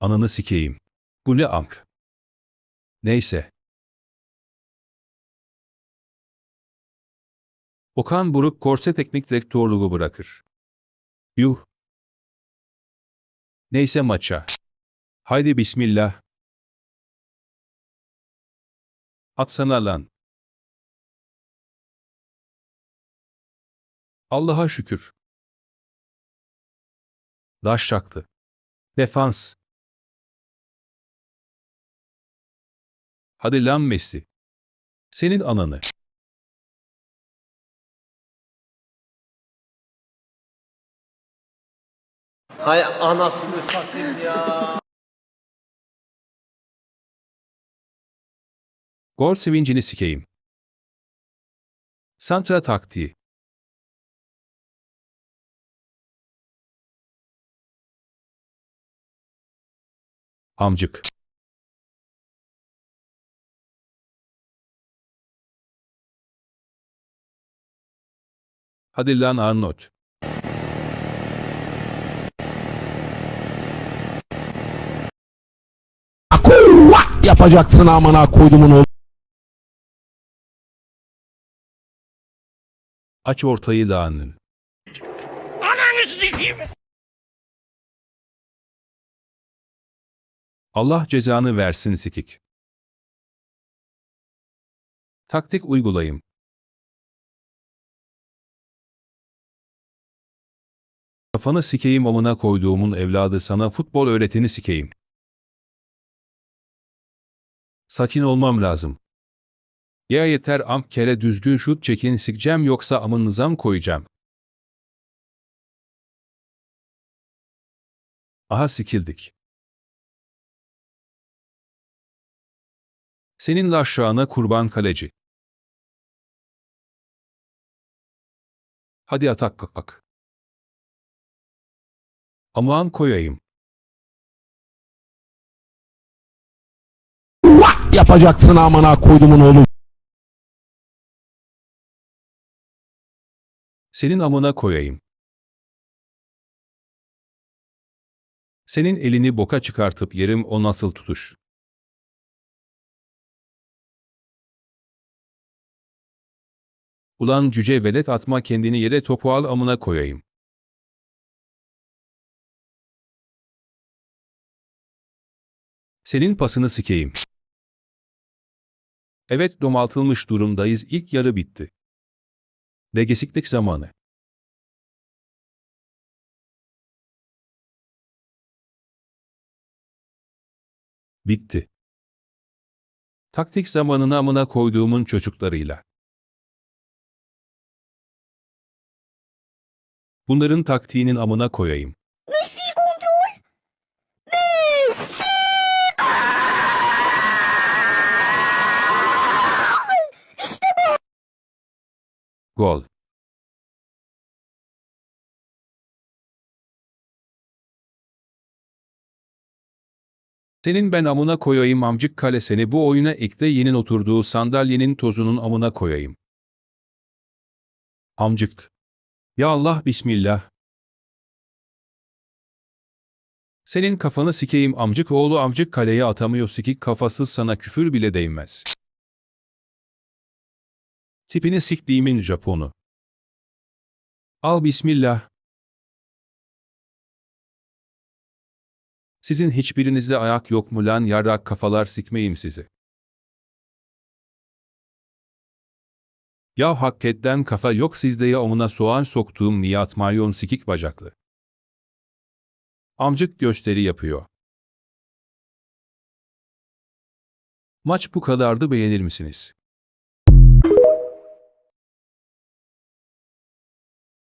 Ananı sikeyim. Bu ne amk? Neyse. Okan Buruk korse teknik direktörlüğü bırakır. Yuh. Neyse maça. Haydi bismillah. Atsana lan. Allah'a şükür. Daş çaktı. Defans. Hadi lan Messi. Senin ananı. Hay anasını satayım ya. Gol sevincini sikeyim. Santra taktiği. Amcık. Hadi lan Arnold. Akuvva yapacaksın amına koydumun oğlu. Aç ortayı dağının. Allah cezanı versin sikik. Taktik uygulayım. Kafanı sikeyim amına koyduğumun evladı sana futbol öğreteni sikeyim. Sakin olmam lazım. Ya yeter am kere düzgün şut çekin sikeceğim yoksa amınıza mı koyacağım? Aha sikildik. Senin aşağına kurban kaleci. Hadi atak kakak. Aman koyayım. Yapacaksın amına koydumun oğlu. Senin amına koyayım. Senin elini boka çıkartıp yerim o nasıl tutuş. Ulan cüce velet atma kendini yere topu al amına koyayım. Senin pasını sikeyim. Evet domaltılmış durumdayız ilk yarı bitti. Degesiklik zamanı. Bitti. Taktik zamanını amına koyduğumun çocuklarıyla. Bunların taktiğinin amına koyayım. Gol. Senin ben amına koyayım amcık kale seni bu oyuna ekle yenin oturduğu sandalyenin tozunun amına koyayım. Amcık. Ya Allah bismillah. Senin kafanı sikeyim amcık oğlu amcık kaleye atamıyor sikik kafasız sana küfür bile değmez. Tipini siktiğimin Japonu. Al bismillah. Sizin hiçbirinizde ayak yok mu lan yarrak kafalar sikmeyim sizi. Ya hakikaten kafa yok sizde ya omuna soğan soktuğum Nihat Maryon sikik bacaklı. Amcık gösteri yapıyor. Maç bu kadardı beğenir misiniz?